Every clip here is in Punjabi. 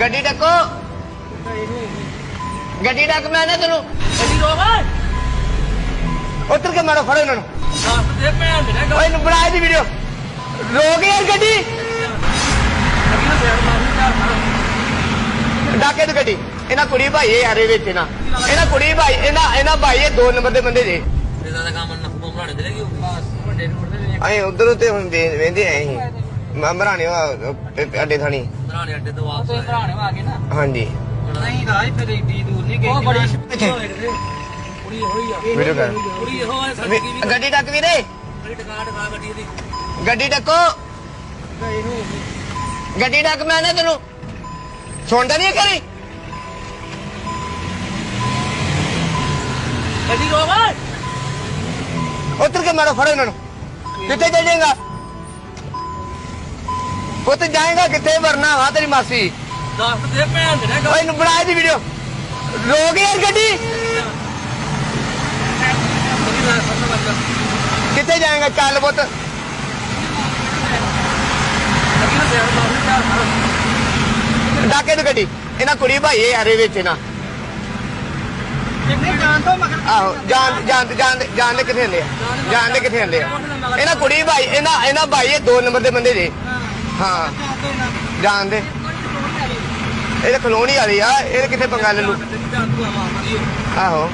ਗੱਡੀ ਡੱਕੋ। ਗੱਡੀ ਡੱਕ ਮੈਂ ਨਾ ਤੈਨੂੰ। ਗੱਡੀ ਰੋਕ ਓਏ। ਉੱਤਰ ਕੇ ਮਾਰੋ ਫੜੋ ਇਹਨਾਂ ਨੂੰ। ਦੱਸ ਦੇ ਭੈਣ ਦੇ ਨਾ ਓਏ ਇਹਨੂੰ ਬਣਾ ਦੀ ਵੀਡੀਓ ਰੋਕ ਯਾਰ ਗੱਡੀ। ਨੂੰ ਡਾਕੇ ਦੀ ਗੱਡੀ। ਇਹਨਾਂ ਕੁੜੀ ਭਾਈ ਇਹ ਯਾਰੇ ਵਿੱਚ ਇਹਨਾਂ ਇਹਨਾਂ ਕੁੜੀ ਭਾਈ ਇਹਨਾਂ ਇਹਨਾਂ ਭਾਈ ਇਹ ਦੋ ਨੰਬਰ ਦੇ ਬੰਦੇ ਜੇ ਇਹਦਾ ਤਾਂ ਕੰਮ ਨੱਕ ਬੰਮ ਬਣਾਣੇ ਦੇ ਲੱਗੀ ਵੱਡੇ ਵੇਖ ਅਸੀਂ ਉਧਰ ਤੇ ਹੁਣ ਵੇਂਦੇ ਆਏ ਸੀ। ਮੈਂ ਬਰਾਣੇ ਅੱਡੇ ਥਾਣੀ। ਬਣਾਣੇ ਅੱਡੇ ਤੋਂ ਵਾਪਸ ਆਏ ਭਰਾਣੇ ਵਾ ਕੇ ਨਾ। ਹਾਂਜੀ। ਨਹੀਂ ਰਾਜ ਫਿਰ ਏਡੀ ਦੂਰ ਨਹੀਂ ਗਈ। ਉਹ ਬੜੀ ਇੱਥੇ। ਕੁੜੀ ਹੋਈ ਆ। ਵੀਡੀਓ ਕਰ ਕੁੜੀ ਇਹੋ ਹੈ ਸਾਡੀ ਵੀ- ਵੀ ਗੱਡੀ ਡੱਕ ਵੀਰੇ। ਗੱਡੀ ਟਕਾ ਟਕਾ ਗੱਡੀ ਦੀ। ਗੱਡੀ ਗੱਡੀ ਡੱਕ ਮੈਂ ਨਾ ਤੈਨੂੰ। ਸੁਣਦਾ ਨਹੀਂ ਕਰੀ? ਗੱਡੀ ਉੱਤਰ ਕੇ ਮਾਰੋ ਫੜੋ ਇਹਨਾਂ ਨੂੰ। ਕਿੱਥੇ ਚੱਲ ਜਾਏਗਾ? ਪੁੱਤ ਜਾਏਗਾ ਕਿੱਥੇ ਵਰਨਾ ਵਾ ਤੇਰੀ ਮਾਸੀ। ਦੱਸ ਦੇ ਭੈਣ ਦੇ ਨਾ ਓਏ ਇਹਨੂੰ ਬਣਾ ਦੀ ਵੀਡੀਓ ਰੋਕ ਯਾਰ ਗੱਡੀ। ਕਿੱਥੇ ਜਾਏਗਾ? ਚੱਲ ਪੁੱਤ। ਨੂੰ ਡਾਕੇ ਦੀ ਗੱਡੀ। ਇਹਨਾਂ ਕੁੜੀ ਭਾਈ ਇਹ ਯਾਰੇ ਵਿੱਚ ਜਾਣ ਤੋਂ ਮਗਰ ਆਹੋ ਜਾਣ ਜਾਣ ਜਾਣ ਜਾਣ ਦੇ ਕਿੱਥੇ ਹੁੰਦੇ ਆ? ਜਾਣ ਦੇ ਕਿੱਥੇ ਹੁੰਦੇ ਆ? ਇਹਨਾਂ ਕੁੜੀ ਭਾਈ ਇਹਨਾਂ ਇਹਨਾਂ ਭਾਈ ਇਹ ਦੋ ਨੰਬਰ ਦੇ ਬੰਦੇ ਜੇ ਹਾਂ। ਜਾਣ ਇਹ ਤਾਂ ਕਲੋਨੀ ਵਾਲੀ ਆ, ਇਹ ਕਿੱਥੇ ਪੰਗਾ ਲੈ ਆਹੋ।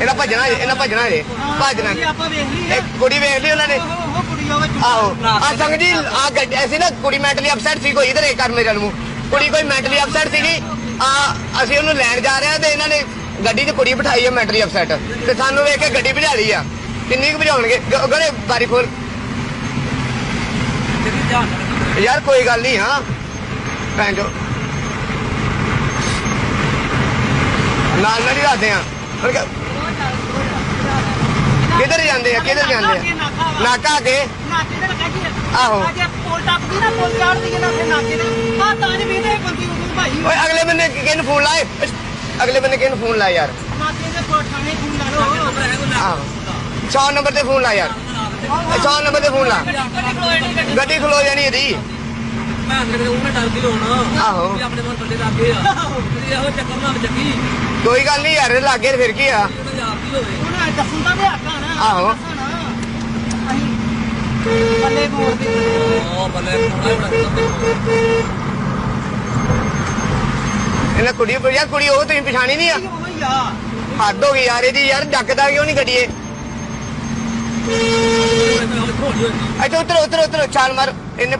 ਇਹਨਾਂ ਭੱਜਣਾ ਇਹਨਾਂ ਭੱਜਣਾ ਜੇ। ਭੱਜਣਾ ਇਹ ਕੁੜੀ ਵੇਖ ਲਈ ਉਹਨਾਂ ਨੇ। ਆਹੋ। ਆ ਸੰਗ ਜੀ ਆ ਗੱਡੀ ਐਸੀ ਨਾ ਕੁੜੀ ਮੈਂਟਲੀ ਅਪਸੈਟ ਸੀ ਕੋਈ ਇਧਰ, ਇਹ ਕਰ ਮੇਰੇ ਨੂੰ ਕੁੜੀ ਕੋਈ ਮੈਂਟਲੀ ਅਪਸੈਟ ਸੀਗੀ। ਆ ਅਸੀਂ ਉਹਨੂੰ ਲੈਣ ਜਾ ਰਹੇ ਆ ਤੇ ਇਹਨਾਂ ਨੇ ਗੱਡੀ 'ਚ ਕੁੜੀ ਬਿਠਾਈ ਆ ਮੈਂਟਲੀ ਅਪਸੈਟ ਤੇ ਸਾਨੂੰ ਵੇਖ ਕੇ ਗੱਡੀ ਭਜਾ ਲਈ ਆ। ਕਿੰਨੀ ਕੁ ਭਜਾਉਣਗੇ? ਗੜੇ ਬਾਰੀ ਖੋਲ। ਯਾਰ ਕੋਈ ਗੱਲ ਨਹੀਂ ਹਾਂ। ਭੈਣ ਜੋ ਨਾਲ ਨਾਲ ਹੀ ਰੱਖਦੇ ਆ। ਕਿ- ਕਿੱਧਰ ਜਾਂਦੇ ਆ? ਕਿੱਧਰ ਜਾਂਦੇ ਆ? ਨਾਕਾ ਕੇ ਨਾਕੇ ਤੇ ਲੱਗਾ ਜੀ। ਆਹੋ। ਅੱਜ ਪੋਲ ਟੱਪਦੀ ਨਾ ਪੋਲ ਚੜਦੀ ਨਾ ਫਿਰ ਨਾਕੇ ਤੇ। ਆ ਤਾਂ ਜੀ ਵੀ ਤੇ ਬੰਦੀ ਉਦੋਂ ਭਾਈ। ਓਏ ਅਗਲੇ ਬੰਨੇ ਕਿਹਨੂੰ ਫੋਨ ਲਾਏ? ਅਗਲੇ ਬੰਨੇ ਕਿਹਨੂੰ ਫੋਨ ਲਾਇਆ ਯਾਰ? ਨਾਕੇ ਦੇ ਕੋਲ ਥਾਣੇ ਫੋਨ ਲਾ ਲਓ। ਆਹੋ। 100 ਨੰਬਰ ਤੇ ਫੋਨ ਲਾ ਯਾਰ। 100 ਨੰਬਰ ਤੇ ਫੋਨ ਲਾ। ਗੱਡੀ ਖਲੋ ਜਾਣੀ ਇਹਦੀ ਮੈਂ ਕਿਤੇ ਉਹਨੇ ਹੋਣ ਆਹੋ। ਵੀ ਆਪਣੇ ਮਨ ਬੰਦੇ ਲੱਗੇ ਆ। ਤੇ ਇਹੋ ਚੱਕਰ ਨਾਲ ਚੱਕੀ। ਕੋਈ ਗੱਲ ਨਹੀਂ ਯਾਰ ਲਾਗੇ ਤੇ ਫਿਰ ਕੀ ਆ? ਉਹਨੇ ਹੋਵੇ? ਨਾ। ਆਹੋ। ਦੱਸਣ। ਅਸੀਂ ਬੱਲੇ ਮੋੜ ਦੇ ਉਹ ਬੱਲੇ ਕੋਣਾ ਬੜਾ ਇਹਨਾਂ ਕੁੜੀ ਯਾਰ ਕੁੜੀ ਉਹ ਤੁਸੀਂ ਪਛਾਣੀ ਨਹੀਂ ਆ? ਉਹੀ ਆ। ਹੱਦ ਹੋ ਗਈ ਯਾਰ ਇਹਦੀ ਯਾਰ ਡੱਕਦਾ ਕਿਉਂ ਨਹੀਂ ਗੱਡੀਏ? ਇੱਥੇ ਉਤਰ ਉਤਰ ਉਤਰ ਛਾਲ ਮਾਰ ਇਹਨੇ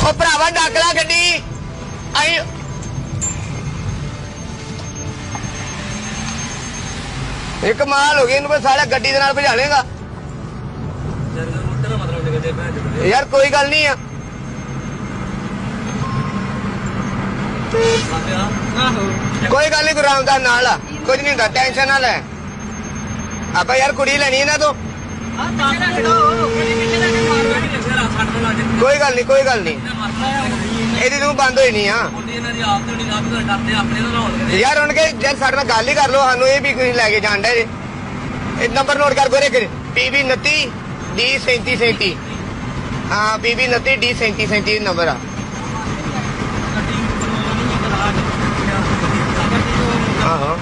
ਉਹ ਭਰਾਵਾ ਡੱਕ ਲੈ ਗੱਡੀ ਆਈ ਇਹ ਕਮਾਲ ਹੋ ਗਈ ਇਹਨੂੰ ਸਾਲਾ ਗੱਡੀ ਦੇ ਨਾਲ ਭਜਾ ਲੇਗਾ ਯਾਰ ਕੋਈ ਗੱਲ ਨਹੀਂ ਆ ਕੋਈ ਗੱਲ ਨਹੀਂ ਗੁਰਾਮ ਦਾ ਨਾਲ ਆ ਕੁਝ ਨਹੀਂ ਹੁੰਦਾ ਟੈਨਸ਼ਨ ਨਾ ਲੈ ਆਪਾਂ ਯਾਰ ਕੁੜੀ ਲੈਣੀ ਇਹਨਾਂ ਤੋਂ। ਕੋਈ ਗੱਲ ਨਹੀਂ ਕੋਈ ਗੱਲ ਨਹੀਂ ਇਹਦੀ ਤੂੰ ਬੰਦ ਹੋਈ ਨਹੀਂ ਆ ਨਾ ਯਾਰ ਹੁਣ ਕੇ ਯਾਰ ਸਾਡੇ ਨਾਲ ਗੱਲ ਹੀ ਕਰ ਲੋ ਸਾਨੂੰ ਇਹ ਵੀ ਕੋਈ ਲੈ ਕੇ ਜਾਣ ਦਾ ਜੇ। ਇਹ ਨੰਬਰ ਨੋਟ ਕਰ ਗੋਰੇ ਪੀਬੀ 29 ਡੀ 3737 ਹਾਂ ਪੀਬੀ 29 ਡੀ 3737 ਨੰਬਰ ਆ। ਆਹੋ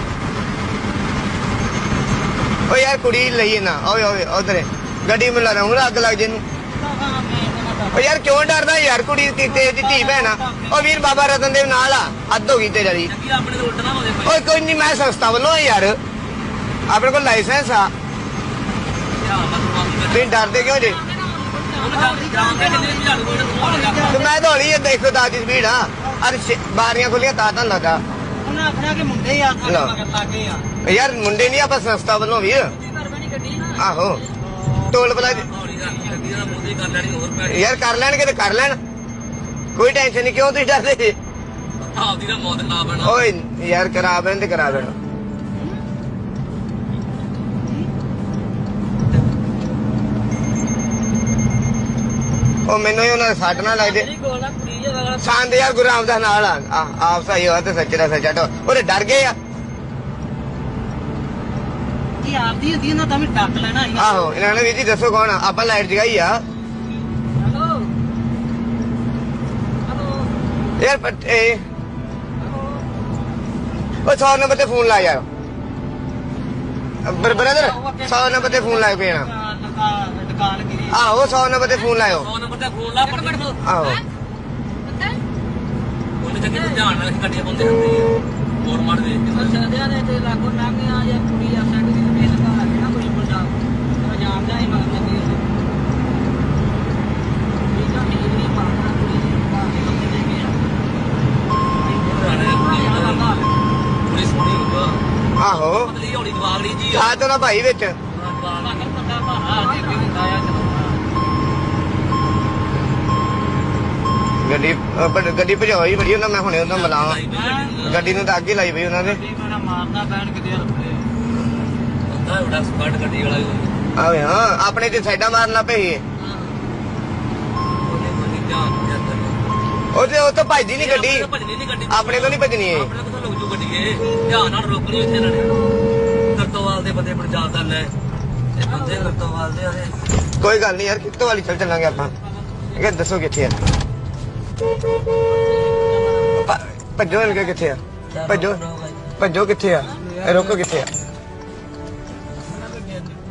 ਓ ਯਾਰ ਕੁੜੀ ਲਈਏ ਨਾ ਓਏ ਓਏ ਉਧਰ। ਗੱਡੀ ਮਿਲਾ ਰਹਾ ਅੱਗ ਲੱਗ ਜੇ ਨੂੰ ਓ ਯਾਰ ਕਿਉਂ ਡਰਦਾ ਯਾਰ ਕੁੜੀ ਤੇ ਤੇ ਦੀ ਧੀ ਭੈਣ ਆ? ਓ ਵੀਰ ਬਾਬਾ ਰਤਨ ਦੇਵ ਨਾਲ ਆ ਅੱਧ ਹੋ ਗਈ ਤੇ ਤੋਂ ਹੋਵੇ ਓਏ ਕੋਈ ਨਹੀਂ ਮੈਂ ਸੰਸਥਾ ਵੱਲੋਂ ਯਾਰ। ਆਪਣੇ ਕੋਲ ਲਾਇਸੈਂਸ ਆ। ਤੁਸੀਂ ਡਰਦੇ ਕਿਉਂ ਜੇ? ਤੇ ਮੈਂ ਤਾਂ ਹੌਲੀ 110 ਦੀ ਸਪੀਡ ਆ। ਅਰ ਬਾਰੀਆਂ ਖੁੱਲੀਆਂ ਤਾਂ ਤਾਂ ਲੱਗਾ। ਉਹਨਾਂ ਆਖਣਾ ਕਿ ਮੁੰਡੇ ਆ ਸਾਡੇ। ਮਗਰ ਲੱਗੇ ਆ। ਯਾਰ ਮੁੰਡੇ ਨਹੀਂ ਆਪਾਂ ਸੰਸਥਾ ਵੱਲੋਂ ਵੀਰ ਆਹੋ। ਟੋਲ ਪਲਾਜ਼ੇ ਯਾਰ ਕਰ ਲੈਣਗੇ ਤੇ ਕਰ ਲੈਣ। ਕੋਈ ਟੈਨਸ਼ਨ ਨਹੀਂ ਕਿਉਂ ਤੁਸੀਂ ਡਰਦੇ? ਜੀ ਆਪਦੀ ਦਾ ਮੌਤ ਨਾ ਬਣਾ ਓਏ ਯਾਰ ਕਰਾ ਬੈਣ ਤੇ ਕਰਾ ਬੈਣ ਉਹ ਮੈਨੂੰ ਹੀ ਉਹਨਾਂ ਦੇ ਸੱਟ ਨਾ ਲੱਗਦੇ। ਸ਼ਾਂਤ ਯਾਰ ਗੁਰੂ ਰਾਮਦਾਸ ਨਾਲ ਆ। ਆਪ ਸਹੀ ਹੋਇਆ ਤੇ ਸੱਚੇ ਦਾ ਸੱਚਾ ਉਹਦੇ ਡਰ ਗਏ ਆ। ਆਪਦੀ ਹੁੰਦੀ ਨਾ ਤਾਂ ਵੀ ਡੱਕ ਲੈਣਾ ਸੀ ਆਹੋ ਇਹਨਾਂ ਨੇ ਵੀ ਜੀ ਦੱਸੋ ਕੌਣ ਆ? ਆਪਾਂ ਲਾਈਟ ਜਗਾਈ ਆ। ਹੈਲੋ? ਯਾਰ ਪਰ ਇਹ ਉਹ 100 ਨੰਬਰ ਤੇ ਫੋਨ ਲਾ ਯਾਰ ਬ੍ਰਦਰ 100 ਨੰਬਰ ਤੇ ਫੋਨ ਲਾਇਓ ਕਿਹਨਾਂ ਦੁਕਾਨ ਦੁਕਾਨ ਗਿਰੀ ਆਹੋ 100 ਨੰਬਰ ਤੇ ਫੋਨ ਲਾਇਓ। ਫੋਨ ਨੰਬਰ ਤੇ ਫੋਨ ਲਾ ਪੱਟੀ ਤੋਂ ਆਹੋ। ਉਹਨੇ ਚੱਕੇ ਤੇ ਧਿਆਨ ਨਾਲ ਗੱਡੀਆਂ ਬੰਦੇ ਹੁੰਦੇ ਆ। ਹੋਰ ਮਾਰ ਕੇ ਚਲਦਿਆਂ ਦੇ ਤੇ ਲਾਗੋ ਲੰਘ ਆ ਜਾਂ ਕੁੜੀ ਆ ਸੈੱਟ ਦੀ ਤੇ ਲਗਾ ਹੈ ਨਾ ਕੋਈ ਪੰਜਾਬ ਮੈਂ ਜਾਣਦਾ ਹੀ ਮਗਰ ਲੱਗੀ ਹੋਈ ਇਹ ਤਾਂ ਠੀਕ ਨਹੀਂ ਪਾਣਾ ਕੁੜੀ ਦੀ ਬਾਕੀ ਬੰਦੇ ਦੇ ਗਿਆ ਪੁਲਿਸ ਸੋਹਣੀ ਆਹੋ ਪਤਲੀ ਹੌਲੀ ਦਵਾਗਲੀ ਜੀ ਆ ਤੇਰਾ ਭਾਈ ਵਿੱਚ। ਮਗਰ ਬੰਦਾ ਭਾਰਾ ਦੇ ਕੇ ਹੁੰਦਾ ਆ ਚਲਾਉਣਾ ਗੱਡੀ, ਅਹ ਪਰ ਗੱਡੀ ਭਜਾਈ ਬੜੀ ਉਹਨਾਂ ਮੈਂ ਹੁਣੇ ਉਹਨਾਂ ਮਿਲਾਵਾਂ। ਗੱਡੀ ਨੂੰ ਤਾਂ ਅੱਗੇ ਲਾਈ ਪਈ ਉਹਨਾਂ ਨੇ। ਗੱਡੀ ਮੇਰਾ ਮਾਰਦਾ ਬੈਣ ਕਿਤੇ ਰੁਪਏ ਬੰਦਾ ਬੜਾ ਸਪਾਟ ਗੱਡੀ ਵਾਲਾ ਆਵੇ ਹਾਂ, ਆਪਣੇ ਤੇ ਸਾਈਡਾਂ ਮਾਰਨ ਲੱਗ ਪਏ ਸੀ। ਉਹਨੇ ਕੋਈ ਧਿਆਨ ਉਹ ਤੇ ਉਹ ਤਾਂ ਭੱਜਦੀ ਨਹੀਂ ਗੱਡੀ। ਭਜਣੀ ਨਹੀਂ ਗੱਡੀ। ਆਪਣੇ ਤੋਂ ਨਹੀਂ ਭੱਜਣੀ ਇਹ। ਆਪਣੇ ਕੋਲ ਲੁਕ ਜੂ ਗੱਡੀ ਇਹ। ਧਿਆਨ ਨਾਲ ਰੋਕ ਲਈ ਇੱਥੇ ਇਹਨਾਂ ਨੇ ਕਰਤੋਵਾਲ ਦੇ ਬੰਦੇ ਪੰਜਾਬ ਦਾ ਲੈ ਇਹ ਬੰਦੇ ਕਰਤੋਵਾਲ ਦੇ ਆਦੇ ਕੋਈ ਗੱਲ ਨਹੀਂ ਯਾਰ ਕਿੱਥੋਂ ਵਾਲੀ ਚੱਲ ਚੱਲਾਂਗੇ ਆਪਾਂ। ਇਹ ਦੱਸੋ ਕਿੱਥੇ ਆ। ਭੱਜੋ ਇਹਨਾਂ ਕਿੱਥੇ ਆ? ਭੱਜੋ। ਭੱਜੋ ਕਿੱਥੇ ਆ? ਇਹ ਰੋਕੋ ਕਿੱਥੇ ਆ?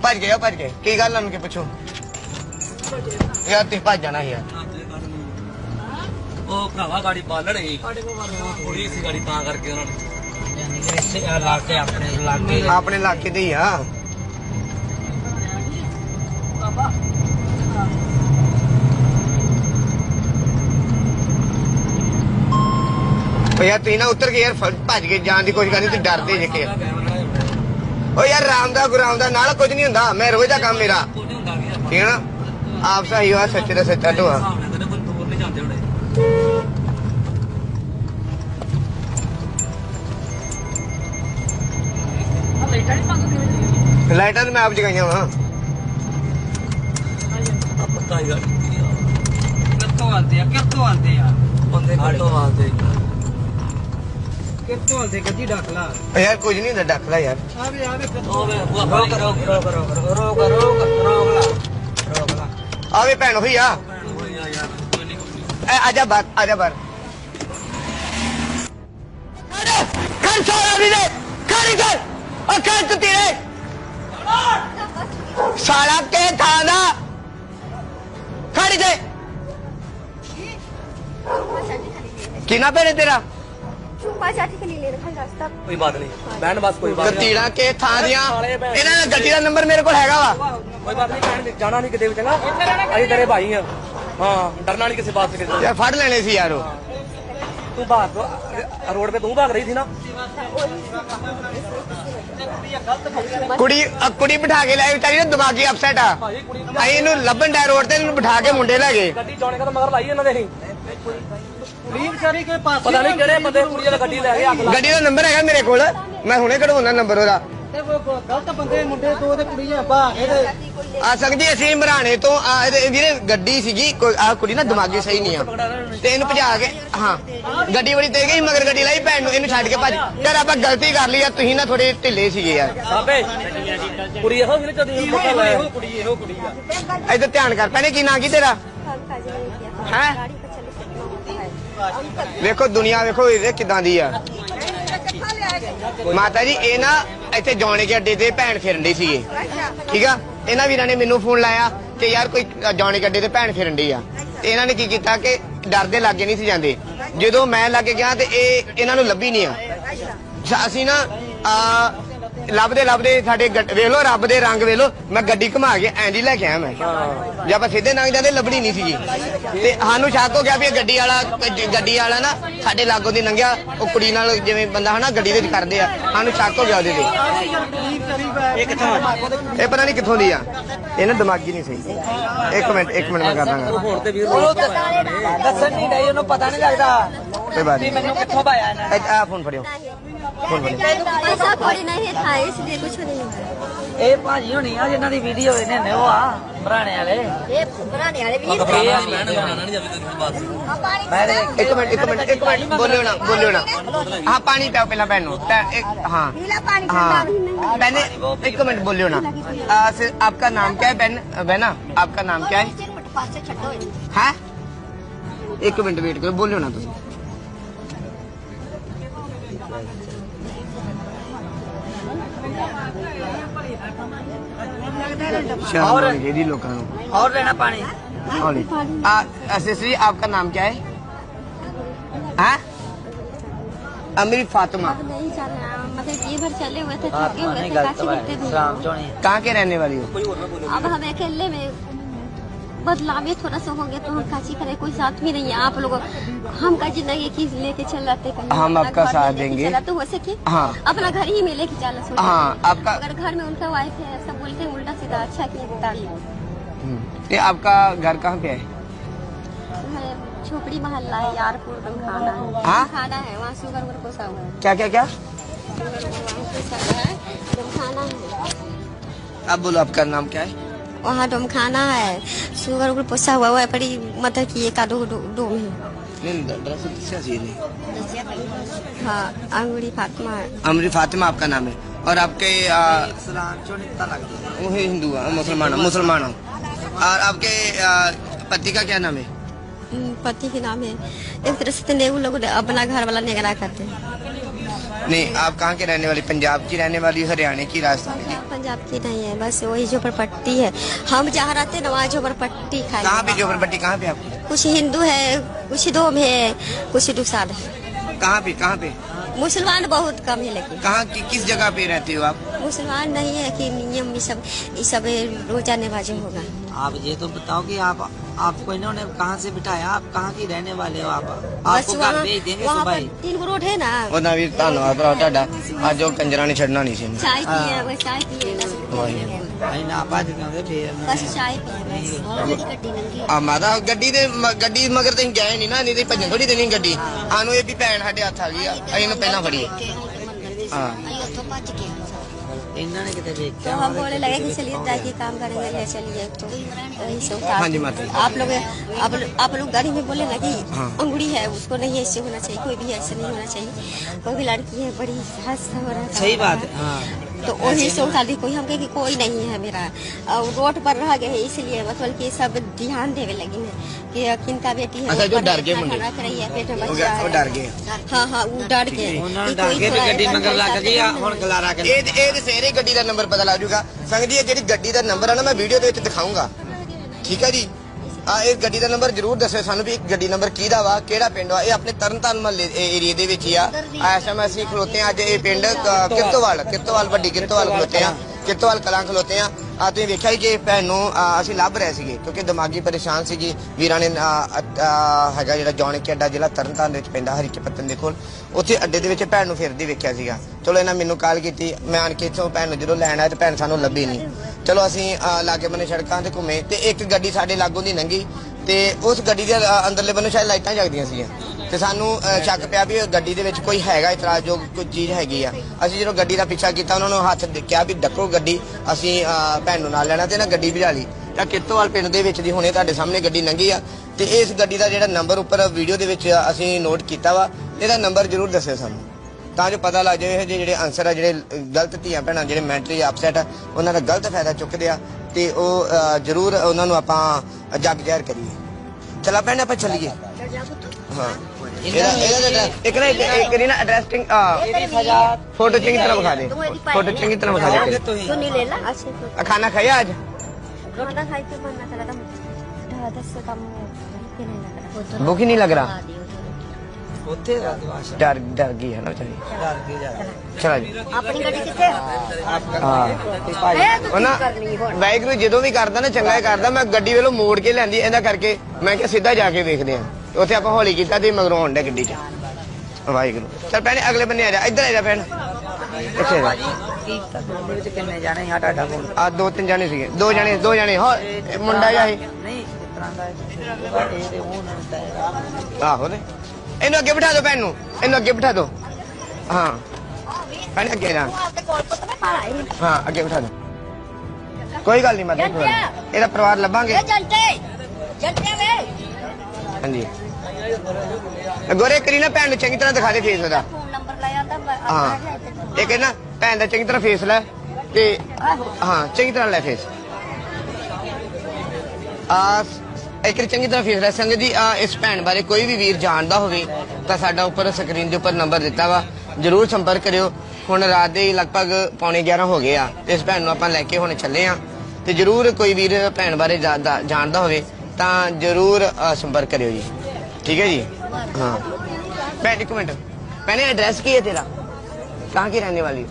ਭੱਜ ਗਏ ਆ, ਭੱਜ ਗਏ। ਕੀ ਗੱਲ ਉਹਨਾਂ ਕੇ ਪੁੱਛੋ? ਯਾਰ ਤੇ ਭੱਜ ਜਾਣਾ ਯਾਰ। ਉਹ ਭਰਾਵਾ ਗਾੜੀ ਬਾਲਣ ਹੀ। ਸੀ ਗਾੜੀ ਤਾਂ ਕਰਕੇ ਉਹਨਾਂ ਨੇ ਯਾਨੀ ਕਿ ਇੱਥੇ ਇਲਾਕੇ ਆਪਣੇ ਇਲਾਕੇ ਆਪਣੇ ਇਲਾਕੇ ਦੇ ਹੀ ਆ। ਓ ਯਾਰ ਤੁਸੀਂ ਨਾ ਉੱਤਰ ਕੇ ਯਾਰ ਭੱਜ ਕੇ ਜਾਣ ਦੀ ਕੋਸ਼ਿਸ਼ ਕਰਨੀ ਤੇ ਡਰਦੇ ਜੇ ਕਿ। ਓ ਯਾਰ ਰਾਮ ਦਾ ਗੁਰਾਮ ਦਾ ਨਾਲ ਕੁਝ ਨਹੀਂ ਹੁੰਦਾ ਮੈਂ ਰੋਜ਼ ਦਾ ਕੰਮ ਮੇਰਾ। ਠੀਕ ਹੈ ਨਾ? ਆਪ ਸਹੀ ਹੋਆ ਸੱਚੇ ਦਾ ਸੱਚਾ ਢੋਆ। ਲਾਈਟਾਂ ਤਾਂ ਮੈਂ ਆਪ ਜਗਾਈਆਂ ਵਾ। ਆ ਪੱਤਾ ਹੀ ਗਾੜੀ ਕਿੱਥੋਂ ਆਉਂਦੇ ਆ? ਕਿੱਥੋਂ ਆਉਂਦੇ ਆ? ਬੰਦੇ ਕਰਤੋਵਾਲ ਦੇ ਕਿੱਥੋਂ ਆਉਂਦੇ? ਗੱਡੀ ਡੱਕ ਲਾ। ਓ ਯਾਰ ਕੁਝ ਨਹੀਂ ਹੁੰਦਾ ਡੱਕ ਲੈ ਯਾਰ। ਆਵੇ ਆਵੇ ਉਹ ਵੇ ਉਹ ਰੋਕ ਰੋਕ ਰੋਕ ਰੋਕ ਰੋਕ ਰੋਕ ਰੋਕ ਰੋਕ ਲਾ। ਰੋਕ ਲਾ। ਆਵੇ ਭੈਣ ਹੋਈ ਆ। आजा बार आजा बार खड़ सारा नहीं दे खड़ी कर और ਕੋਈ ਬਾਤ ਨਹੀਂ ਬੈਣ ਬਸ ਕੋਈ ਬਾਤ ਨਹੀਂ ਤੀੜਾ ਕੇ ਥਾਂ ਦੀਆਂ ਇਹਨਾਂ ਦਾ ਗੱਡੀ ਦਾ ਨੰਬਰ ਮੇਰੇ ਕੋਲ ਹੈਗਾ ਵਾ ਕੋਈ ਬਾਤ ਨਹੀਂ ਜਾਣਾ ਨਹੀਂ ਕਿਤੇ ਵੀ ਚੰਗਾ ਅਸੀਂ ਤੇਰੇ ਭਾਈ ਆ ਹਾਂ ਡਰਨਾ ਨਹੀਂ ਕਿਸੇ ਬਾਤ ਸੇ ਕਿਸੇ ਯਾਰ ਫੜ ਲੈਣੇ ਸੀ ਯਾਰ ਉਹ ਤੂੰ ਭਾਗ ਰੋਡ पे तू भाग रही थी ना ਕੁੜੀ ਅ, ਕੁੜੀ ਬਿਠਾ ਕੇ ਲੈ ਵਿਚਾਰੀ ਨਾ ਦਿਮਾਗੀ ਅਪਸੈਟ ਆ ਭਾਈ ਕੁੜੀ ਅਸੀਂ ਇਹਨੂੰ ਲੱਭਣ ਡੈ ਰੋਡ ਤੇ ਇਹਨੂੰ ਬਿਠਾ ਕੇ ਮੁੰਡੇ ਲੈ ਗਏ ਗੱਡੀ ਜਾਣੇ ਦਾ ਤਾਂ ਮਗਰ ਲਾਈ ਇਹਨਾਂ ਦੇ ਅਸੀਂ ਕੁੜੀ ਵਿਚਾਰੀ ਕੇ ਪਾਸ ਪਤਾ ਨਹੀਂ ਕਿਹੜੇ ਬੰਦੇ ਕੁੜੀ ਵਾਲਾ ਗੱਡੀ ਲੈ ਕੇ ਅੱਗ ਲਾ ਗੱਡੀ ਦਾ ਨੰਬਰ ਹੈਗਾ ਮੇਰੇ ਕੋਲ ਮੈਂ ਹੁਣੇ ਕਢਵਾਉਣਾ ਨੰਬਰ ਉਹਦਾ ਤੇ ਉਹ ਗਲਤ ਬੰਦੇ ਮੁੰਡੇ ਤੋਂ ਤੇ ਕੁੜੀਆਂ ਭਾਗ ਇਹਦੇ ਆ ਸਕਦੀ ਅਸੀਂ ਇਮਰਾਨੇ ਤੋਂ ਆ ਇਹਦੇ- ਵੀਰੇ ਗੱਡੀ ਸੀਗੀ ਆ ਕੁੜੀ ਨਾ ਦਿਮਾਗੀ ਸਹੀ ਨਹੀਂ ਆ। ਤੇ ਇਹਨੂੰ ਭਜਾ ਕੇ ਹਾਂ। ਗੱਡੀ ਬੜੀ ਤੇਜ਼ ਗਈ ਮਗਰ ਗੱਡੀ ਲਾਈ ਭੈਣ ਨੂੰ ਇਹਨੂੰ ਛੱਡ ਕੇ ਭੱਜ। ਯਾਰ ਆਪਾਂ ਗਲਤੀ ਕਰ ਲਈ ਯਾਰ ਤੁਸੀਂ ਨਾ ਥੋੜੇ ਢਿੱਲੇ ਸੀਗੇ ਯਾਰ। ਸਾਬੇ ਕੁੜੀ ਇਹੋ ਜਿਹੀ ਕਦੀ ਇਹੋ ਕੁੜੀ ਇਹੋ ਕੁੜੀ ਆ ਇੱਧਰ ਧਿਆਨ ਕਰ ਪੈਣੇ ਕੀ ਨਾਂ ਕੀ ਤੇਰਾ? ਹੈ? ਵੇਖੋ ਦੁਨੀਆ ਵੇਖੋ ਇਹਦੇ ਕਿਦਾਂ ਦੀ ਆ। ਮਾਤਾ ਜੀ ਇਹ ਨਾ ਇੱਥੇ ਜਾਣੇ ਕੇ ਅੱਡੇ ਤੇ ਭੈਣ ਫਿਰਨ ਦੀ ਸੀਗੇ। ਠੀਕ ਆ? ਇਹਨਾਂ ਵੀਰਾਂ ਨੇ ਮੈਨੂੰ ਫੋਨ ਲਾਇਆ ਕਿ ਯਾਰ ਕੋਈ ਜੌਣੇ ਅੱਡੇ ਤੇ ਭੈਣ ਫਿਰਨ ਡਈ ਆ। ਤੇ ਇਹਨਾਂ ਨੇ ਕੀ ਕੀਤਾ ਕਿ ਡਰਦੇ ਲਾਗੇ ਨਹੀਂ ਸੀ ਜਾਂਦੇ। ਜਦੋਂ ਮੈਂ ਲਾਗੇ ਗਿਆ ਤੇ ਇਹ ਇਹਨਾਂ ਨੂੰ ਲੱਭੀ ਨਹੀਂ ਆ। ਅਸੀਂ ਨਾ ਆ ਲੱਭਦੇ ਲੱਭਦੇ ਸਾਡੇ ਗੱਡ- ਵੇਖ ਲੋ ਰੱਬ ਦੇ ਰੰਗ ਵੇਖ ਲੋ ਮੈਂ ਗੱਡੀ ਘੁਮਾ ਕੇ ਐਂਦੀ ਲੈ ਕੇ ਆਇਆ ਮੈਂ। ਜੇ ਆਪਾਂ ਸਿੱਧੇ ਲੰਘ ਜਾਂਦੇ ਲੱਭਣੀ ਨਹੀਂ ਸੀਗੀ। ਤੇ ਸਾਨੂੰ ਸ਼ੱਕ ਹੋ ਗਿਆ ਵੀ ਇਹ ਗੱਡੀ ਵਾਲਾ ਗੱਡੀ ਵਾਲਾ ਨਾ ਸਾਡੇ ਲਾਗੋਂ ਦੀ ਲੰਘਿਆ ਉਹ ਕੁੜੀ ਨਾਲ ਜਿਵੇਂ ਬੰਦਾ ਹਨਾ ਗੱਡੀ ਦੇ ਵਿੱਚ ਕਰਦੇ ਆ। ਸਾਨੂੰ ਸ਼ੱਕ ਹੋ ਗਿਆ ਉਹਦੇ ਤੇ। ਇਹ ਕਿੱਥੋਂ ਇਹ ਪਤਾ ਨਹੀਂ ਕਿੱਥੋਂ ਦੀ ਆ। ਇਹ ਨਾ ਦਿਮਾਗੀ ਨਹੀਂ ਸਹੀ। ਇੱਕ ਮਿੰਟ ਇੱਕ ਮਿੰਟ ਮੈਂ ਹੁਣ ਤੇ ਵੀਰ ਦੱਸਣ ਨਹੀਂ ਡਈ ਉਹਨੂੰ ਪਤਾ ਨਹੀਂ ਲੱਗਦਾ। ਕੋਈ ਬਾਤ ਨਹੀਂ ਮੈਨੂੰ ਕਿੱਥੋਂ ਪਾਇਆ ਇਹਨਾਂ ਇਹ- ਆਹ ਫੋਨ ਫੜਿਓ ਫੋਨ ਫੜਿਓ ऐसा थोड़ी नहीं था इसलिए कुछ नहीं हुआ ਇਹ ਭਾਜੀ ਹੋਣੀ ਆ ਜਿਨ੍ਹਾਂ ਦੀ ਵੀਡੀਓ ਇਹਨੇ ਨੇ ਉਹ ਆ ਭਰਾਣੇ ਵਾਲੇ ये बनाने वाले भी ਘਬਰਾਣਾ ਨਹੀਂ ਬਹਿਣ ਜਾਣਾ ਨਹੀਂ ਜਾਵੇ ਕਿਸੇ ਬਾਤ ਸੇ ਮੈਂ ਦੇਖ ਇੱਕ ਮਿੰਟ ਇੱਕ ਮਿੰਟ ਇੱਕ ਮਿੰਟ ਬੋਲਿਓ ਨਾ ਬੋਲਿਓ ਨਾ ਹਾਂ ਪਾਣੀ ਪਿਆਓ ਪਹਿਲਾਂ ਭੈਣ ਨੂੰ ਤਾਂ ਇੱਕ- ਹਾਂ नीला पानी हाँ ठंडा बहने एक मिनट बोलियो ना आ, से, आपका नाम क्या है बहन बहना आपका नाम क्या है पास से छटो है एक मिनट वेट करो बोलियो ना तुम और लोग और रहना पानी। एसेसरी आपका नाम क्या है? हाँ? अमीर फातिमा। कहाँ के रहने वाली हो? अब हम अकेले में बदलाव में थोड़ा सा हो गया तो हम काची करें कोई साथ में नहीं है। आप लोग हम का ज़िंदगी की लेके चल जाते कहीं हम आपका साथ देंगे। तो हो सके। हाँ। अपना घर ही में लेके चला हाँ, आपका- अगर घर में उनका वाइफ है सब बोलते हैं उल्टा सीधा अच्छा लिया हम्म। ये आपका घर कहाँ पे है? छोकड़ी मोहल्ला है यारपुर डमखाना है। हाँ? खाना है वहाँ शुगर पोसा हुआ है। क्या क्या क्या? है अब बोलो आपका नाम क्या है? वहाँ तो डोम खाना है। सुगर उगर पोसा हुआ हुआ है बड़ी मतलब की एक आधो डोम है हाँ अमरी फातिमा है। अमरी फातिमा आपका नाम है? और आपके वो हिंदू मुसलमान मुसलमान हो। और आपके पति का क्या नाम है? हम्म, पति के नाम है। एक तरह से तो लोग अपना घर वाला निगरा करते हैं। नहीं आप कहाँ के रहने वाली? पंजाब की रहने वाली हरियाणा की राजस्थान की? पंजाब की नहीं है बस वही झोपड़पट्टी है। हम जहाँ रहते हैं ना वहाँ झोपड़पट्टी कहाँ खाली पे जोबरपट्टी कहाँ पे आप कुछ हिंदू है कुछ डोम है कुछ दुसाद है। कहाँ पे कहाँ पे? मुसलमान बहुत कम है लेकिन। कहाँ की किस जगह पे रहते हो आप? मुसलमान नहीं है कि नियम ये सब ये सब रोजा नमाज़ होगा। आप ये तो बताओ कि आप आपको इन्होंने कहाँ से बिठाया आप कहाँ की रहने वाले हो आप बस आपको घर वहाँ भेज देंगे वहाँ सुबह पर ही तीन गो रोड है ना ਉਹਨਾਂ ਵੀਰ ਧੰਨਵਾਦ ਭਰਾ ਤੁਹਾਡਾ ਅੱਜ ਉਹ ਕੰਜਰਾਂ ਨੇ ਛੱਡਣਾ ਨਹੀਂ ਸੀ ਇਹਨੂੰ। चाय पिए वो चाय पिए बस नहीं ना बात करते फिर बस चाय पिए बस गड्डी नंगी ਆ ਮਾਤਾ ਗੱਡੀ ਦੇ ਮ- ਗੱਡੀ ਮਗਰ ਤੇ ਅਸੀਂ ਗਏ ਨਹੀਂ ਨਾ ਨਹੀਂ ਤੇ ਭੱਜਣ ਥੋੜੀ ਦੇਣੀ ਗੱਡੀ ਆਨੂੰ ਇਹ ਵੀ ਭੈਣ ਸਾਡੇ ਹੱਥ ਆ ਗਈ ਆ ਅਸੀਂ ਇਹਨੂੰ ਪਹਿਲਾਂ ਫੜੀਏ हाँ। इन्होंने तो हम बोले लगे कि चलिए ताकि काम करेंगे ले चलिए। तो यही सब था। हाँ जी, माता आप लोग आप, आप लोग गाड़ी में बोले ना कि अंगड़ी है उसको नहीं ऐसे होना चाहिए कोई भी ऐसे नहीं होना चाहिए। कोई भी लड़की है बड़ी हो था। सही बात है हाँ। तो वही से उठा दी कोई हम कहे कि कोई नहीं है मेरा और रोड पर रह गए इसलिए मतलब कि सब ध्यान देवे लगी है कि किनका बेटी है अच्छा, जो ऊपर डर गए खाना मुंडे। रख रही है पेट में वो बच्चा ग- वो है। डर गए हाँ हाँ वो डर गए ਉਹਨਾਂ कि ਨੂੰ ਡਰ कोई ਕੇ ਵੀ थोड़ा ਗੱਡੀ ऐसा ਮਗਰ ਲੱਗ ऐसा ਗਈ ਆ नहीं ਹੁਣ है। ਗਲਾਰਾ ਕੇ ਇਹ ਇਹ ਤੇ ਫੇਰ ਹੀ ਗੱਡੀ ਦਾ ਨੰਬਰ ਪਤਾ ਲੱਗ ਜੂਗਾ ਸੰਗ ਜੀ ਇਹ ਜਿਹੜੀ ਗੱਡੀ ਦਾ ਨੰਬਰ ਆ ਨਾ ਮੈਂ ਵੀਡੀਓ ਦੇ ਵਿੱਚ ਦਿਖਾਉਂਗਾ ਠੀਕ ਹੈ ਜੀ ਆ, ਇਹ ਗੱਡੀ ਦਾ ਨੰਬਰ ਜਰੂਰ ਦੱਸਿਓ ਸਾਨੂੰ ਵੀ ਇਹ ਗੱਡੀ ਨੰਬਰ ਕਿਹਦਾ ਵਾ, ਕਿਹੜਾ ਪਿੰਡ ਵਾ। ਇਹ ਆਪਣੇ ਤਰਨਤਾਰਨ ਮਹੱਲੇ ਏਰੀਏ ਦੇ ਵਿੱਚ ਹੀ ਆ। ਇਸ ਟਾਈਮ ਖਲੋਤੇ ਆ ਅੱਜ ਇਹ ਪਿੰਡ ਕਿਰਤੋਵਾਲ ਕਿਰਤੋਵਾਲ ਵੱਡੀ ਕਿਰਤੋਵਾਲ ਖਲੋਤੇ ਆ। ਕਿਰਤੋਵਾਲ ਕਲਾਂ ਖਲੋਤੇ ਆ ਆ ਤੁਸੀਂ ਵੇਖਿਆ ਹੀ ਕਿ ਭੈਣ ਨੂੰ ਅ, ਅਸੀਂ ਲੱਭ ਰਹੇ ਸੀਗੇ ਕਿਉਂਕਿ ਦਿਮਾਗੀ ਪਰੇਸ਼ਾਨ ਸੀਗੀ। ਵੀਰਾਂ ਨੇ ਅ, ਅ, ਹੈਗਾ ਜਿਹੜਾ ਜੌਨਕੀ ਅੱਡਾ ਜ਼ਿਲ੍ਹਾ ਤਰਨਤਾਰਨ ਦੇ ਵਿੱਚ ਪੈਂਦਾ ਹਰੀਕੇ ਪੱਤਨ ਦੇ ਕੋਲ। ਉੱਥੇ ਅੱਡੇ ਦੇ ਵਿੱਚ ਭੈਣ ਨੂੰ ਫਿਰਦੀ ਵੇਖਿਆ ਸੀਗਾ। ਚਲੋ ਇਹਨਾਂ ਮੈਨੂੰ ਕਾਲ ਕੀਤੀ ਮੈਂ ਆਣ ਕੇ ਇੱਥੋਂ ਭੈਣ ਨੂੰ ਜਦੋਂ ਲੈਣ ਆਇਆ ਤੇ ਭੈਣ ਸਾਨੂੰ ਲੱਭੀ ਨਹੀਂ। ਚਲੋ ਅਸੀਂ ਅ, ਲਾਗੇ ਬੰਨੇ ਸੜਕਾਂ ਤੇ ਘੁੰਮੇ ਤੇ ਇੱਕ ਗੱਡੀ ਸਾਡੇ ਲਾਗੋਂ ਦੀ ਲੰਘੀ ਤੇ ਉਸ ਗੱਡੀ ਦੇ ਅ, ਅੰਦਰਲੇ ਬੰਨੇ ਸ਼ਾਇਦ ਲਾਈਟਾਂ ਜਗਦੀਆਂ ਸੀਗੀਆਂ। ਤੇ ਸਾਨੂੰ ਸ਼ੱਕ ਪਿਆ ਵੀ ਗੱਡੀ ਦੇ ਵਿੱਚ ਕੋਈ ਹੈਗਾ ਇਤਰਾਜ਼ਯੋਗ ਕੋਈ ਚੀਜ਼ ਹੈਗੀ ਆ। ਅਸੀਂ ਜਦੋਂ ਗੱਡੀ ਦਾ ਪਿੱਛਾ ਕੀਤਾ ਉਹਨਾਂ ਨੂੰ ਹੱਥ ਦੇ- ਕਿਹਾ ਵੀ ਡੱਕੋ ਗੱਡੀ ਅਸੀਂ ਭੈਣ ਨੂੰ ਨਾਲ ਲੈਣਾ ਤੇ ਨਾ ਗੱਡੀ ਭਜਾ ਲਈ। ਤਾਂ ਕਿਰਤੋਵਾਲ ਪਿੰਡ ਦੇ ਵਿੱਚ ਦੀ ਹੁਣੇ ਤੁਹਾਡੇ ਸਾਹਮਣੇ ਗੱਡੀ ਲੰਘੀ ਆ। ਤੇ ਇਸ ਗੱਡੀ ਦਾ ਜਿਹੜਾ ਨੰਬਰ ਉੱਪਰ ਵੀਡੀਓ ਦੇ ਵਿੱਚ ਅਸੀਂ ਨੋਟ ਕੀਤਾ ਵਾ ਇਹਦਾ ਨੰਬਰ ਜ਼ਰੂਰ ਦੱਸਿਓ ਸਾਨੂੰ। ਤਾਂ ਜੋ ਪਤਾ ਲੱਗ ਜਾਵੇ ਜਿਹੜੇ ਆਨਸਰ ਆ ਜਿਹੜੇ ਗਲਤ ਧੀਆਂ ਭੈਣਾਂ ਜਿਹੜੇ ਮੈਂਟਲੀ ਅਪਸੈਟ ਆ ਉਹਨਾਂ ਦਾ ਗਲਤ ਫਾਇਦਾ ਚੁੱਕਦੇ ਆ ਤੇ ਉਹ ਜ਼ਰੂਰ ਉਹਨਾਂ ਨੂੰ ਆਪਾਂ ਜੱਗ ਜ਼ਾਹਿਰ ਕਰੀਏ। ਚਲਾ ਭੈਣ ਆਪਾਂ ਚੱਲੀਏ। ਹਾਂ। ਇਹਦਾ ਇਹਦਾ ਤਾਂ address- ਇੱਕ ਨਾ ਇੱਕ ਇੱਕ ਵਾਰੀ ਨਾ ਐਡਰੈਸਿੰਗ ਫੋਟੋ ਚੰਗੀ ਤਰ੍ਹਾਂ ਵਿਖਾ ਦੇ ਫੋਟੋ ਚੰਗੀ ਤਰ੍ਹਾਂ ਵਿਖਾ ਦੇ तो नहीं लेला अच्छे तो ਆ ਖਾਣਾ ਖਾਇਆ ਅੱਜ खाना खाई के मन ना करा था दस से कम के नहीं लग रहा ਭੁੱਖ ਹੀ ਨਹੀਂ ਲੱਗ ਰਹਾ ਉੱਥੇ ਰਾਦਵਾਸ਼ਾ ਡਰ ਡਰ ਗਈ ਹੈ ਨਾ ਵਿਚਾਰੀ ਡਰ ਕੇ ਜਾ ਚਲਾ ਜੀ अपनी गड्डी कितने ਹਾਂ ਉਹ ਨਾ ਵਾਹਿਗੁਰੂ ਜਦੋਂ ਵੀ ਕਰਦਾ ਨਾ ਚੰਗਾ ਹੀ ਕਰਦਾ ਮੈਂ ਗੱਡੀ ਵੱਲੋਂ ਮੋੜ ਕੇ ਲੈਂਦੀ ਇਹਦਾ ਕਰਕੇ ਮੈਂ ਕਿਹਾ ਸਿੱਧਾ ਜਾ ਕੇ ਵੇਖਦੇ ਆ ਉੱਥੇ ਆਪਾਂ ਹੌਲੀ ਕੀਤਾ ਤੇ ਮਗਰੋਂ ਆਉਂਦਾ ਗੱਡੀ 'ਚ। ਵਾਹਿਗੁਰੂ। ਚੱਲ ਭੈਣੇ ਅਗਲੇ ਬੰਨੇ ਆ ਜਾ। ਇੱਧਰ ਆ ਜਾ ਭੈਣ। ਇੱਥੇ ਆ ਜਾ। ਦੋ ਤਿੰਨ ਜਾਣੇ ਸੀਗੇ। ਦੋ ਜਾਣੇ ਦੋ ਜਾਣੇ। ਹੋ ਮੁੰਡਾ ਜਿਹਾ ਇਹ? ਆਹੋ ਨੇ ਇਹਨੂੰ ਅੱਗੇ ਬਿਠਾ ਦਿਓ ਭੈਣ ਨੂੰ। ਇਹਨੂੰ ਅੱਗੇ ਬਿਠਾ ਦਿਓ ਹਾਂ। ਭੈਣ ਅੱਗੇ ਨਾ ਹਾਂ ਅੱਗੇ ਬਿਠਾ ਦਿਓ ਕੋਈ ਗੱਲ ਨਹੀਂ ਮਾਤਾ ਇਹਦਾ ਪਰਿਵਾਰ ਲੱਭਾਂਗੇ। ਜੰਟੇ। ਜੰਟੇ ਵੇ। ਹਾਂਜੀ। ਗੋਰੇ ਕਰੀ ਨਾ ਭੈਣ ਨੂੰ ਚੰਗੀ ਤਰ੍ਹਾਂ ਦਿਖਾ ਦੇ ਫੇਸ ਉਹਦਾ। ਫੋਨ ਨੰਬਰ ਲੈ ਆਂਦਾ ਹਾਂ। ਇਹ ਕਹਿੰਦਾ ਭੈਣ ਦਾ ਚੰਗੀ ਫੇਸ ਲੈ ਤੇ ਚੰਗੀ ਤਰ੍ਹਾਂ ਫੇਸ ਲੈ। ਸੰਗਤ ਜੀ ਆ ਇਸ ਭੈਣ ਬਾਰੇ ਕੋਈ ਵੀ ਵੀਰ ਜਾਣਦਾ ਹੋਵੇ ਤਾਂ ਸਾਡਾ ਉੱਪਰ ਸਕਰੀਨ ਦੇ ਉੱਪਰ ਨੰਬਰ ਦਿੱਤਾ ਵਾ। ਜਰੂਰ ਸੰਪਰਕ ਕਰਿਓ। ਹੁਣ ਰਾਤ ਦੇ ਲਗਭਗ ਪੌਣੇ 11 ਹੋ ਗਏ ਆ। ਇਸ ਭੈਣ ਨੂੰ ਆਪਾਂ ਲੈ ਕੇ ਹੁਣ ਚੱਲੇ ਆ। ਤੇ ਜਰੂਰ ਕੋਈ ਵੀਰ ਭੈਣ ਬਾਰੇ ਜਾਣਦਾ ਹੋਵੇ ਤਾਂ ਜਰੂਰ ਸੰਪਰਕ ਕਰਿਓ ਜੀ। ठीक है जी? हाँ। पहले एक मिनट। मैंने एड्रेस की है तेरा। कहाँ की रहने वाली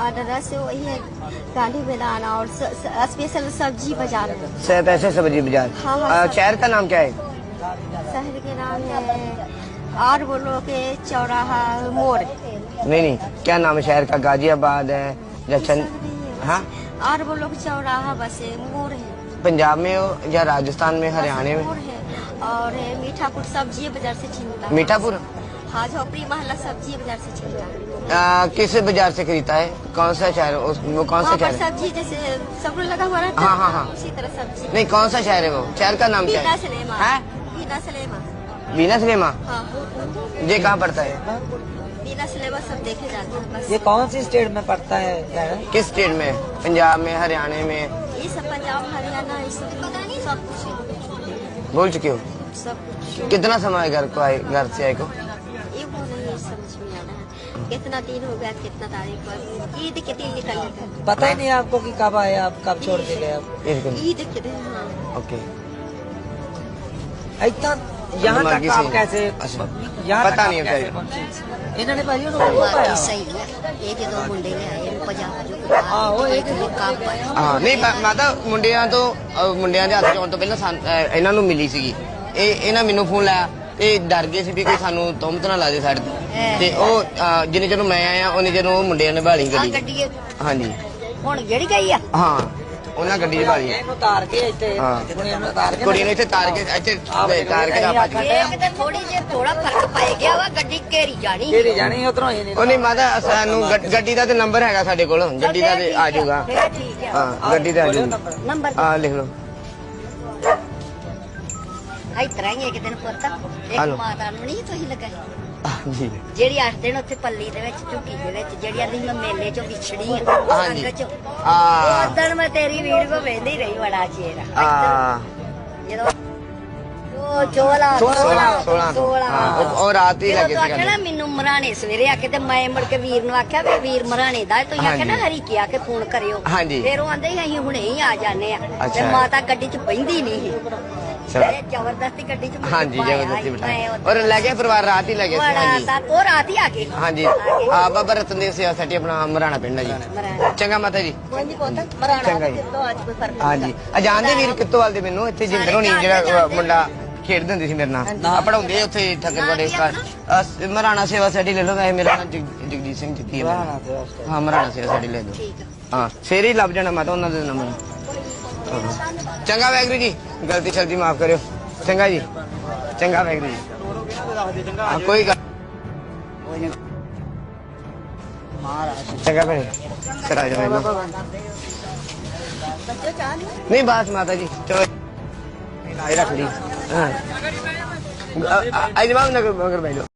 एड्रेस तो वही है गांधी मैदान और स्पेशल सब्ज़ी बाज़ार। सब्ज़ी बाज़ार। हाँ, हाँ, शहर का नाम क्या है? शहर के नाम है और बोलो के चौराहा मोर नहीं नहीं क्या नाम है शहर का? गाजियाबाद है जचन हाँ। और बोलो के चौराहा बस मोर है। पंजाब में हो या राजस्थान में हरियाणा में? और मीठापुर सब्ज़ी बाज़ार से छिलता है। मीठापुर? हाँ झोपड़ी मोहल्ला सब्ज़ी बाज़ार से छिलता है। किस बाज़ार से खरीदता है? कौन सा शहर? वो कौन सा शहर सब्ज़ी जैसे सब लगा हुआ रहता हाँ, हाँ, हाँ। उसी तरह सब्ज़ी। नहीं कौन सा शहर है वो? शहर का नाम क्या है? सिनेमा। हैं? बीना सिनेमा। बीना सिनेमा? हाँ। ये कहाँ पड़ता है? बीना सिनेमा सब देखे जाते हैं बस। ये कौन सी स्टेट में पड़ता है किस स्टेट में? पंजाब में हरियाणा में? ये सब पंजाब हरियाणा सब कुछ बोल चुके हो? सब कुछ। कितना समय घर को आए घर से आए को? ये समझ में आ रहा है कितना दिन हो गया कितना तारीख पर ईद के दिन निकल जाता पता ही नहीं आपको कि कब आए आप कब छोड़ के गए आप। ईद के दिन हाँ। ओके। इतना यहाँ दिमागी तक आप से- कैसे अच्छा। यहाँ पता तक नहीं आप है कैसे फिर। पहुंचे? ਇਹਨਾਂ ਨੇ ਭਾਈ ਉਹਨੂੰ ਉਹ ਪਾਇਆ ਸਹੀ ਹੈ ਇਹ ਜਦੋਂ ਮੁੰਡੇ ਨੇ ਆਏ ਨੂੰ ਪੰਜਾਬ ਜੋ ਆਹੋ, ਇਹ ਤੇ ਕੰਮ ਪਾਇਆ ਹਾਂ ਨਹੀਂ ਮੈਂ- ਮੈਂ ਤਾਂ ਮੁੰਡਿਆਂ ਤੋਂ ਅਹ ਮੁੰਡਿਆਂ ਦੇ ਹੱਥ 'ਚ ਆਉਣ ਤੋਂ ਪਹਿਲਾਂ ਸਾਨ- ਅਹ ਇਹਨਾਂ ਨੂੰ ਮਿਲੀ ਸੀਗੀ ਇਹ ਇਹਨਾਂ ਮੈਨੂੰ ਫੋਨ ਲਾਇਆ ਤੇ ਡਰ ਗਏ ਸੀ ਵੀ ਕੋਈ ਸਾਨੂੰ ਤੁਮਤ ਨਾ ਲਾ ਦੇ ਸਾਡੇ ਤੇ। ਤੇ ਉਹ ਅਹ, ਜਿੰਨੇ ਚਿਰ ਨੂੰ ਮੈਂ ਆਇਆ ਉਹਨੇ ਜਦੋਂ ਉਹ ਮੁੰਡਿਆਂ ਨੇ ਭਾਲੀ ਆ ਗੱਡੀ ਗੱਡੀ ਹਾਂਜੀ ਹੁਣ ਜਿਹੜੀ ਗਈ ਆ ਹਾਂ ਉਹਨਾਂ ਗੱਡੀ 'ਚ ਭਾਲੀ ਇਹਨੂੰ ਉਤਾਰ ਕੇ ਇੱਥੇ ਹਾਂ। ਕੁੜੀਆਂ ਨੂੰ ਉਤਾਰ ਕੇ ਕੁੜੀ ਨੂੰ ਇੱਥੇ ਤਾਰ ਕੇ ਇੱਥੇ ਤਾਰ ਕੇ ਆਪਾਂ ਇਹ ਕਿਤੇ ਥੋੜੀ ਜਿਹੀ ਥੋੜਾ ਫ਼ਰਕ ਪੈ ਗਿਆ ਵਾ ਗੱਡੀ ਘੇਰੀ ਜਾਣੀ ਕਿਹੜੀ ਜਾਣੀ ਉਧਰੋਂ ਹੀ ਨਹੀਂ ਉਹ ਨਹੀਂ ਮਾਤਾ ਸਾਨੂੰ ਗੱਡ- ਗੱਡੀ ਦਾ ਤੇ ਨੰਬਰ ਹੈਗਾ ਸਾਡੇ ਕੋਲ। ਗੱਡੀ ਦਾ ਤੇ ਆ ਜਾਊਗਾ। ਫੇਰ ਠੀਕ ਆ। ਹਾਂ ਗੱਡੀ ਦਾ ਆ ਜਾਊਗਾ। ਨੰਬਰ। ਆ ਲਿਖ ਲਓ। ਆਈ ਤਰ੍ਹਾਂ ਹੀ ਇੱਕ ਦਿਨ ਪੁੱਤ। ਇੱਕ ਹਲੋ। ਮਾਤਾ ਨੂੰ ਨਹੀਂ ਤੁਸੀਂ ਲਗਾਈ। ਹਾਂਜੀ। ਜਿਹੜੀ ਅੱਠ ਦਿਨ ਉੱਥੇ ਪੱਲੀ ਦੇ ਵਿੱਚ ਝੁੱਗੀ ਦੇ ਵਿੱਚ ਜਿਹੜੀ ਆਂਦੀ ਮੈਂ ਮੇਲੇ ਚੋਂ ਵਿਛੜੀ ਆ ਹਾਂਜੀ। ਸੰਗ ਚੋਂ। ਆ। ਉਦੋਂ ਮੈਂ ਤੇਰੀ ਵੀਡੀਓ ਵੇਂਦੀ ਰਹੀ ਬੜਾ ਚਿਰ। ਆ। ਜਦੋਂ ਉਹ ਚੋਲਾ ਸੋਲਾਂ ਸੋਲਾਂ ਹਾਂ ਉਹ- ਉਹ ਰਾਤ ਹੀ ਲੱਗੇ ਸੀ ਨਾ ਮੈਨੂੰ ਮਰਾਣੇ ਸਵੇਰੇ ਆ ਕੇ ਤੇ ਮੈਂ ਮੁੜ ਕੇ ਵੀਰ ਨੂੰ ਆਖਿਆ ਵੀ ਵੀਰ ਮਰਾਣੇ ਦਾ ਤੁਸੀਂ ਆਖਿਆ ਨਾ ਹਾਂਜੀ। ਹਰੀ ਕੀ ਆ ਕੇ ਫੋਨ ਕਰਿਓ। ਹਾਂਜੀ। ਫਿਰ ਉਹ ਆਂਦੇ ਸੀ ਅਸੀਂ ਹੁਣੇ ਹੀ ਆ ਜਾਂਦੇ ਆ ਤੇ ਅੱਛਾ। ਮਾਤਾ ਗੱਡੀ 'ਚ ਬੈੰਦੀ ਨਹੀਂ ਸੀ। ਚਲੋ। ਇਹ ਜ਼ਬਰਦਸਤੀ ਗੱਡੀ 'ਚ ਮੈਨੂੰ ਹਾਂਜੀ ਪਾਇਆ ਜਬਰਦਸਤੀ ਮੈਂ ਬਿਠਾਇਆ ਔਰ ਲੈ ਕੇ ਪਰਿਵਾਰ ਰਾਤ ਹੀ ਲੈ ਗਏ ਸੀ ਬੜਾ ਹਾਂਜੀ। ਤਾਂ ਉਹ ਰਾਤ ਹੀ ਆ ਗਏ। ਹਾਂਜੀ। ਆ ਬਾਬਾ ਰਤਨਦੇਵ ਸੇਵਾ ਸੈਟੀ ਆਪਣਾ ਮਰਾਣਾ ਪਿੰਡ ਹੈ ਜੀ। ਮਰਾਣਾ। ਚੰਗਾ ਮਾਤਾ ਜੀ। ਕੋਈ ਨਹੀਂ ਪੁੱਤ ਮਰਾਣਾ ਚੰਗਾ ਜੀ। ਕਿਤੋਂ ਅੱਜ ਕੋਈ ਫ਼ਰਕ ਨਹੀਂ ਹਾਂਜੀ ਆ ਜਾਣਦੇ ਵੀਰ ਕਿੱਤੋਵਾਲ ਦੇ ਮੈਨੂੰ ਇੱਥੇ ਜਿੰਦਰ ਹੋਣੀ ਜਿਹੜਾ ਅ, ਮੁੰਡਾ ਖੇਡਦੇ ਹੁੰਦੇ ਸੀ ਮੇਰੇ ਨਾਲ। ਪੜਾਉਂਦੇ ਉੱਥੇ ਠੱਕਰਵਾੜੇ ਸਟਾਰ ਮਰਾਣਾ ਸੇਵਾ ਸੈਟੀ ਲੈ ਲਓ ਵੈਸੇ ਮੇਰਾ ਨਾਮ ਜਗ- ਜਗਜੀਤ ਸਿੰਘ ਜੱਤੀ ਹੈ ਮੇਰਾ। ਹਾਂ ਮਰਾਣਾ ਸੇਵਾ ਸੈਟੀ ਲੈ ਲਓ। ਠੀਕ ਆ। ਹਾਂ ਫੇਰ ਹੀ ਲੱਭ ਜਾਣਾ ਮਾਤਾ ਉਹਨਾਂ ਦੇ ਨੰਬਰ। ਚੰਗਾ ਵੈਗਰੂ ਜੀ। ਗਲਤੀ ਸ਼ਲਤੀ ਮਾਫ ਕਰਿਓ ਚੰਗਾ ਜੀ ਚੰਗਾ ਵੈਗਰੂ ਜੀ ਹਾਂ, ਕੋਈ ਗੱਲ ਚੰਗਾ ਭੈਣੇ ਚਲਾ ਜਾ ਮੈਨੂੰ ਨਹੀਂ ਬਾਤ ਮਾਤਾ ਜੀ ਚਲੋ ਆਈ ਰੱਖ ਲਈ ਹਾਂ ਅ- ਅ- ਅੱਜ ਬਾਅਦ ਨਗਰ ਮਗਰ ਬੈਠੋ